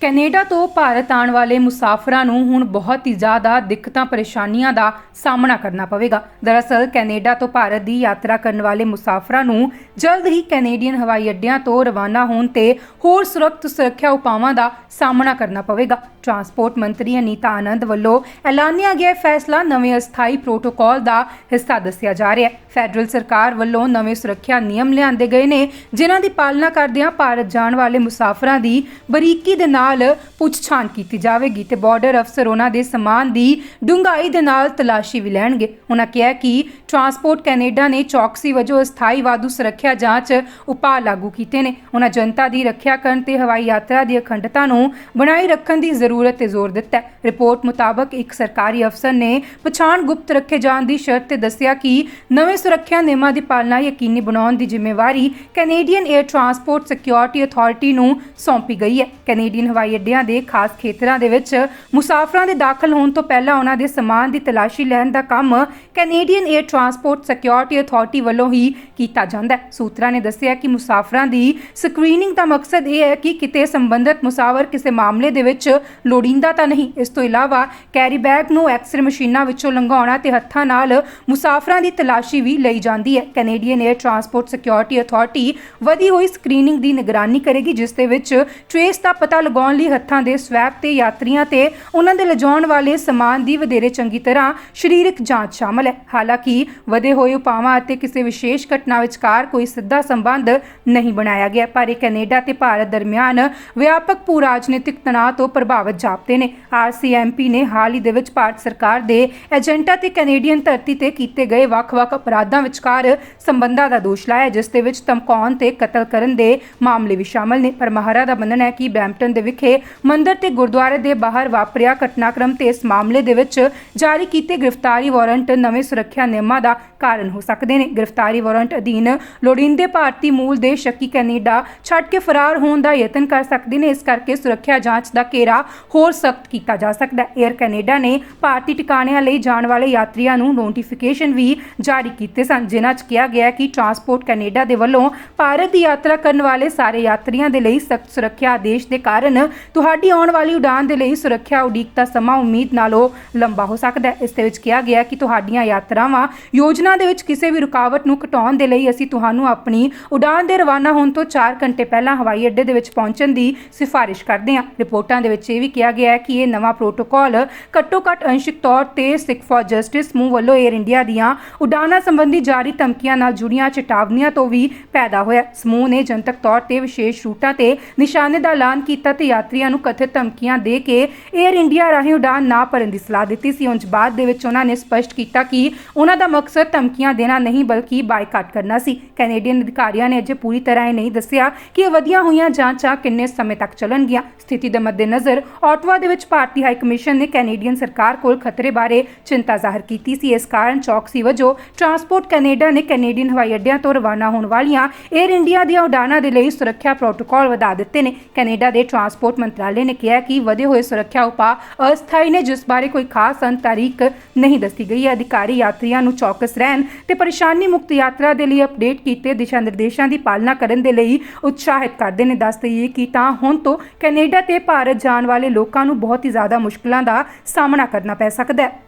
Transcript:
Canada ਤੋਂ ਭਾਰਤ ਆਉਣ ਵਾਲੇ ਮੁਸਾਫਰਾਂ ਨੂੰ ਹੁਣ ਬਹੁਤ ਹੀ ਜ਼ਿਆਦਾ ਦਿੱਕਤਾਂ, ਪਰੇਸ਼ਾਨੀਆਂ ਦਾ ਸਾਹਮਣਾ ਕਰਨਾ ਪਵੇਗਾ। ਦਰਅਸਲ, ਕੈਨੇਡਾ ਤੋਂ ਭਾਰਤ ਦੀ ਯਾਤਰਾ ਕਰਨ ਵਾਲੇ ਮੁਸਾਫਰਾਂ ਨੂੰ ਜਲਦ ਹੀ ਕੈਨੇਡੀਅਨ ਹਵਾਈ ਅੱਡਿਆਂ ਤੋਂ ਰਵਾਨਾ ਹੋਣ ਤੇ ਹੋਰ ਸੁਰੱਖਿਅਤ ਸੁਰੱਖਿਆ ਉਪਾਵਾਂ ਦਾ ਸਾਹਮਣਾ ਕਰਨਾ ਪਵੇਗਾ। ਟਰਾਂਸਪੋਰਟ ਮੰਤਰੀ ਅਨੀਤਾ ਆਨੰਦ ਵੱਲੋਂ ਐਲਾਨਿਆ ਗਿਆ ਫੈਸਲਾ ਨਵੇਂ ਅਸਥਾਈ ਪ੍ਰੋਟੋਕਾਲ ਦਾ ਹਿੱਸਾ ਦੱਸਿਆ ਜਾ ਰਿਹਾ ਹੈ। ਫੈਡਰਲ ਸਰਕਾਰ ਵੱਲੋਂ ਨਵੇਂ ਸੁਰੱਖਿਆ ਨਿਯਮ ਲਿਆਂਦੇ ਗਏ ਨੇ, ਜਿਨ੍ਹਾਂ ਦੀ ਪਾਲਣਾ ਕਰਦਿਆਂ ਭਾਰਤ ਜਾਣ ਵਾਲੇ ਮੁਸਾਫਰਾਂ ਦੀ ਬਰੀਕੀ ਦੇ ਨਾਲ ਪੁੱਛਛਾਣ ਕੀਤੀ ਜਾਵੇਗੀ ਤੇ ਬਾਰਡਰ ਅਫਸਰ ਉਹਨਾਂ ਦੇ ਸਮਾਨ ਦੀ ਡੂੰਘਾਈ ਦੇ ਨਾਲ ਤਲਾਸ਼ੀ ਵੀ ਲੈਣਗੇ। ਉਹਨਾਂ ਕਿਹਾ ਕਿ ਟਰਾਂਸਪੋਰਟ ਕੈਨੇਡਾ ਨੇ ਚੌਕਸੀ ਵਜੋਂ ਅਸਥਾਈ ਵਾਧੂ ਸੁਰੱਖਿਆ ਜਾਂਚ ਉਪਾਅ ਲਾਗੂ ਕੀਤੇ ਨੇ। ਉਹਨਾਂ ਜਨਤਾ ਦੀ ਰੱਖਿਆ ਕਰਨ ਤੇ ਹਵਾਈ ਯਾਤਰਾ ਦੀ ਅਖੰਡਤਾ ਨੂੰ ਬਣਾਈ ਰੱਖਣ ਦੀ ਜ਼ਰੂਰਤ ਤੇ ਜ਼ੋਰ ਦਿੱਤਾ ਹੈ। ਰਿਪੋਰਟ ਮੁਤਾਬਕ ਇੱਕ ਸਰਕਾਰੀ ਅਫਸਰ ਨੇ ਪਛਾਣ ਗੁਪਤ ਰੱਖੇ ਜਾਣ ਦੀ ਸ਼ਰਤ ਤੇ ਦੱਸਿਆ ਕਿ ਨਵੇਂ ਸੁਰੱਖਿਆ ਨਿਯਮਾਂ ਦੀ ਪਾਲਣਾ ਯਕੀਨੀ ਬਣਾਉਣ ਦੀ ਜ਼ਿੰਮੇਵਾਰੀ Canadian Air Transport Security Authority ਨੂੰ ਸੌਂਪੀ ਗਈ ਹੈ। ਕੈਨੇਡੀਅਨ ਹਵਾਈ ਅੱਡਿਆਂ ਦੇ ਖਾਸ ਖੇਤਰਾਂ ਦੇ ਵਿੱਚ ਮੁਸਾਫਰਾਂ ਦੇ ਦਾਖਲ ਹੋਣ ਤੋਂ ਪਹਿਲਾਂ ਉਹਨਾਂ ਦੇ ਸਮਾਨ ਦੀ ਤਲਾਸ਼ੀ ਲੈਣ ਦਾ ਕੰਮ Canadian Air Transport Security Authority ਵੱਲੋਂ ਹੀ ਕੀਤਾ ਜਾਂਦਾ ਹੈ। ਸੂਤਰਾਂ ਨੇ ਦੱਸਿਆ ਕਿ ਮੁਸਾਫਰਾਂ ਦੀ ਸਕਰੀਨਿੰਗ ਦਾ ਮਕਸਦ ਇਹ ਹੈ ਕਿ ਕਿਤੇ ਸੰਬੰਧਿਤ ਮੁਸਾਫਰ ਕਿਸੇ ਮਾਮਲੇ ਦੇ ਵਿੱਚ ਲੋੜੀਂਦਾ ਤਾਂ ਨਹੀਂ। ਇਸ ਤੋਂ ਇਲਾਵਾ ਕੈਰੀ ਬੈਗ ਨੂੰ ਐਕਸਰੇ ਮਸ਼ੀਨਾਂ ਵਿੱਚੋਂ ਲੰਘਾਉਣਾ ਤੇ ਹੱਥਾਂ ਨਾਲ ਮੁਸਾਫਰਾਂ ਦੀ ਤਲਾਸ਼ੀ ਵੀ ਲਈ ਜਾਂਦੀ ਹੈ। Canadian Air Transport Security Authority ਵਧੀ ਹੋਈ ਸਕਰੀਨਿੰਗ ਦੀ ਨਿਗਰਾਨੀ ਕਰੇਗੀ, ਜਿਸ ਦੇ ਵਿੱਚ ਟ੍ਰੇਸ ਦਾ ਪਤਾ ਲਗਾਉਣ ਲਈ ਹੱਥਾਂ ਦੇ ਸਵੈਪ ਤੇ ਯਾਤਰੀਆਂ ਤੇ ਉਹਨਾਂ ਦੇ ਲਿਜਾਉਣ ਵਾਲੇ ਸਮਾਨ ਦੀ ਵਧੇਰੇ ਚੰਗੀ ਤਰ੍ਹਾਂ ਸਰੀਰਕ ਜਾਂਚ ਸ਼ਾਮਲ ਹੈ। ਹਾਲਾਂਕਿ ਵਧੇ ਹੋਏ ਉਪਾਵਾਂ ਅਤੇ ਕਿਸੇ ਵਿਸ਼ੇਸ਼ ਘਟਨਾ ਵਿਚਕਾਰ ਕੋਈ ਸਿੱਧਾ ਸੰਬੰਧ ਨਹੀਂ ਬਣਾਇਆ ਗਿਆ, ਪਰ ਇਹ ਕੈਨੇਡਾ ਤੇ ਭਾਰਤ ਦਰਮਿਆਨ ਵਿਆਪਕ ਭੂ ਰਾਜਨੀਤਿਕ ਤਣਾਅ ਤੋਂ ਪ੍ਰਭਾਵਿਤ ਜਾਪਦੇ ਨੇ। ਆਰਸੀਐਮਪੀ ਨੇ ਹਾਲ ਹੀ ਦੇ ਵਿੱਚ ਭਾਰਤ ਸਰਕਾਰ ਦੇ ਏਜੰਟਾਂ ਤੇ ਕੈਨੇਡੀਅਨ ਧਰਤੀ ਤੇ ਕੀਤੇ ਗਏ ਵੱਖ-ਵੱਖ ਅਪਰਾਧਾਂ ਵਿਚਕਾਰ ਸੰਬੰਧਾਂ ਦਾ ਦੋਸ਼ ਲਾਇਆ, ਜਿਸ ਦੇ ਵਿੱਚ ਧਮਕਾਉਣ ਤੇ ਕਤਲ ਕਰਨ ਦੇ ਮਾਮਲੇ ਵੀ ਸ਼ਾਮਲ ਨੇ। ਪਰ ਮਹਾਰਾ ਦਾ ਮੰਨਣਾ ਹੈ ਕਿ ਬ੍ਰੈਂਪਟਨ ਦੇ ਵਿਖੇ ਮੰਦਰ ਤੇ ਗੁਰਦੁਆਰੇ ਦੇ ਬਾਹਰ ਵਾਪਰਿਆ ਘਟਨਾਕ੍ਰਮ ਤੇ ਇਸ ਮਾਮਲੇ ਦੇ ਵਿੱਚ ਜਾਰੀ ਕੀਤੇ ਗ੍ਰਿਫਤਾਰੀ ਵਾਰੰਟ ਨਵੇਂ ਸੁਰੱਖਿਆ ਨਿਯਮਾਂ ਦਾ ਕਾਰਨ ਹੋ ਸਕਦੇ ਨੇ। ਗ੍ਰਿਫਤਾਰੀ ਵਾਰੰਟ ਅਧੀਨ ਲੋੜੀਂਦੇ ਭਾਰਤੀ ਮੂਲ ਦੇ ਸ਼ੱਕੀ ਕੈਨੇਡਾ ਛੱਡ ਕੇ ਫਰਾਰ ਹੋਣ ਦਾ ਯਤਨ ਕਰ ਸਕਦੇ ਨੇ। ਇਸ ਕਰਕੇ ਸੁਰੱਖਿਆ ਜਾਂਚ ਦਾ ਘੇਰਾ ਹੋਰ ਸਖਤ ਕੀਤਾ ਜਾ ਸਕਦਾ ਹੈ। 에ਅਰ ਕੈਨੇਡਾ ਨੇ ਭਾਰਤੀ ਟਿਕਾਣਿਆਂ ਲਈ ਜਾਣ ਵਾਲੇ ਯਾਤਰੀਆਂ ਨੂੰ ਨੋਟੀਫਿਕੇਸ਼ਨ ਵੀ ਜਾਰੀ ਕੀਤੇ ਸਨ, ਜਿਨ੍ਹਾਂ 'ਚ ਕਿਹਾ ਗਿਆ ਕਿ ਟਰਾਂਸਪੋਰਟ ਕੈਨੇਡਾ ਦੇ ਵੱਲੋਂ ਭਾਰਤ ਦੀ ਯਾਤਰਾ ਕਰਨ ਵਾਲੇ ਸਾਰੇ ਯਾਤਰੀਆਂ ਦੇ ਲਈ ਸਖਤ ਸੁਰੱਖਿਆ ਆਦੇਸ਼ ਦੇ ਕਾਰਨ ਤੁਹਾਡੀ ਆਉਣ ਵਾਲੀ ਉਡਾਨ ਦੇ ਲਈ ਸੁਰੱਖਿਆ ਉਡੀਕ ਦਾ ਸਮਾਂ, ਉਮੀਦ ਨਾਲੋਂ ਲੰਬਾ ਹੋ ਸਕਦਾ ਹੈ। ਇਸ ਦੇ ਵਿੱਚ ਕਿਹਾ ਗਿਆ ਕਿ ਤੁਹਾਡੀਆਂ ਯਾਤਰਾਵਾਂ ਯੋਜਨਾ ਦੇ ਵਿੱਚ ਕਿਸੇ ਵੀ ਰੁਕਾਵਟ ਨੂੰ ਘਟਾਉਣ ਦੇ ਲਈ ਅਸੀਂ ਤੁਹਾਨੂੰ ਆਪਣੀ ਉਡਾਨ ਦੇ ਰਵਾਨਾ ਹੋਣ ਤੋਂ 4 ਘੰਟੇ ਪਹਿਲਾਂ ਹਵਾਈ ਅੱਡੇ ਦੇ ਵਿੱਚ ਪਹੁੰਚਣ ਦੀ ਸਿਫਾਰਿਸ਼ ਕਰਦੇ ਹਾਂ। ਰਿਪੋਰਟਾਂ ਦੇ ਵਿੱਚ ਇਹ ਵੀ ਕਿਹਾ ਗਿਆ ਹੈ ਕਿ ਇਹ ਨਵਾਂ ਪ੍ਰੋਟੋਕਾਲ ਘੱਟੋ-ਘੱਟ ਅੰਸ਼ਿਕ ਤੌਰ ਤੇ ਸਿੱਖ ਫॉर ਜਸਟਿਸ ਸਮੂਹ ਵੱਲੋਂ 에ਅਰ ਇੰਡੀਆ ਦੀਆਂ ਉਡਾਨਾਂ ਸੰਬੰਧੀ ਜਾਰੀ ਧਮਕੀਆਂ ਨਾਲ ਜੁੜੀਆਂ ਚੇਤਾਵਨੀਆਂ ਤੋਂ ਵੀ ਪੈਦਾ ਹੋਇਆ ਸਮੂਹ ਨੇ ਜਨਤਕ ਤੌਰ ਤੇ ਵਿਸ਼ੇਸ਼ ਰੂਟਾਂ ਤੇ ਨਿਸ਼ਾਨੇ ਦਾ ਐਲਾਨ ਕੀਤਾ ਤੇ ਯਾਤਰੀਆਂ ਨੂੰ ਕਥਿਤ ਧਮਕੀਆਂ ਦੇ ਕੇ 에ਅਰ ਇੰਡੀਆ ਰਾਹੀਂ ਉਡਾਨ ਨਾ ਭਰਨ ਦੀ ਸਲਾਹ ਦਿੱਤੀ ਸੀ। ਉਂਝ ਬਾਅਦ ਦੇ ਵਿੱਚ ਉਹਨਾਂ ਨੇ ਸਪਸ਼ਟ ਕੀਤਾ ਕਿ ਉਹਨਾਂ ਦਾ ਮਕਸਦ ਧਮਕੀਆਂ ਦੇਣਾ ਨਹੀਂ ਬਲਕਿ ਬਾਈਕਾਟ ਕਰਨਾ ਸੀ। ਕੈਨੇਡੀਅਨ ਅਧਿਕਾਰੀਆਂ ਨੇ ਅਜੇ ਪੂਰੀ ਤਰ੍ਹਾਂ ਇਹ ਨਹੀਂ ਦੱਸਿਆ ਕਿ ਇਹ ਵਧੀਆਂ ਹੋਈਆਂ ਜਾਂਚਾਂ ਕਿੰਨੇ ਸਮੇਂ ਤੱਕ ਚੱਲਣਗੀਆਂ। ਸਥਿਤੀ ਦੇ ਮੱਦੇਨਜ਼ਰ ਆਟਵਾ ਦੇ ਵਿੱਚ ਭਾਰਤੀ ਹਾਈ ਕਮਿਸ਼ਨ ਨੇ ਕੈਨੇਡੀਅਨ ਸਰਕਾਰ ਕੋਲ ਖਤਰੇ ਬਾਰੇ ਚਿੰਤਾ ਜ਼ਾਹਰ ਕੀਤੀ ਸੀ। ਇਸ ਕਾਰਨ ਚੌਕਸੀ ਵਜੋਂ ਟਰਾਂਸਪੋਰਟ ਕੈਨੇਡਾ ਨੇ ਕੈਨੇਡੀਅਨ ਹਵਾਈ ਅੱਡਿਆਂ ਤੋਂ ਰਵਾਨਾ ਹੋਣ ਵਾਲੀਆਂ 에ਅਰ ਇੰਡੀਆ ਦੀਆਂ ਉਡਾਨਾਂ ਦੇ ਲਈ ਸੁਰੱਖਿਆ ਪ੍ਰੋਟੋਕਾਲ ਵਧਾ ਦਿੱਤੇ ਨੇ। ਕੈਨੇਡਾ ਦੇ ਟਰਾਂਸਪੋਰਟ ਮੰਤਰਾਲੇ ਨੇ ਕਿਹਾ ਕਿ ਵਧੇ ਹੋਏ ਸੁਰੱਖਿਆ ਉਪਾਅ ਅਸਥਾਈ ਨੇ, ਜਿਸ ਬਾਰੇ ਕੋਈ ਖਾਸ ਅੰਤ ਤਾਰੀਖ ਨਹੀਂ ਦੱਸੀ ਗਈ। ਹੈ ਅਧਿਕਾਰੀ ਯਾਤਰੀਆਂ ਨੂੰ ਚੌਕਸ ਰਹਿਣ ਤੇ ਪਰੇਸ਼ਾਨੀ ਮੁਕਤ ਯਾਤਰਾ ਦੇ ਲਈ ਅਪਡੇਟ ਕੀਤੇ ਦਿਸ਼ਾ ਨਿਰਦੇਸ਼ਾਂ ਦੀ ਪਾਲਣਾ ਕਰਨ ਦੇ ਲਈ ਉਤਸ਼ਾਹਿਤ ਕਰਦੇ ਨੇ। ਦੱਸ ਦਈਏ ਕਿ ਤਾਂ ਹੁਣ ਤੋਂ ਕੈਨੇਡਾ ਤੇ ਭਾਰਤ ਜਾਣ ਵਾਲੇ ਲੋਕਾਂ ਨੂੰ ਬਹੁਤ ਹੀ ਜ਼ਿਆਦਾ ਮੁਸ਼ਕਲਾਂ ਦਾ ਸਾਹਮਣਾ ਕਰਨਾ ਪੈ ਸਕਦਾ ਹੈ।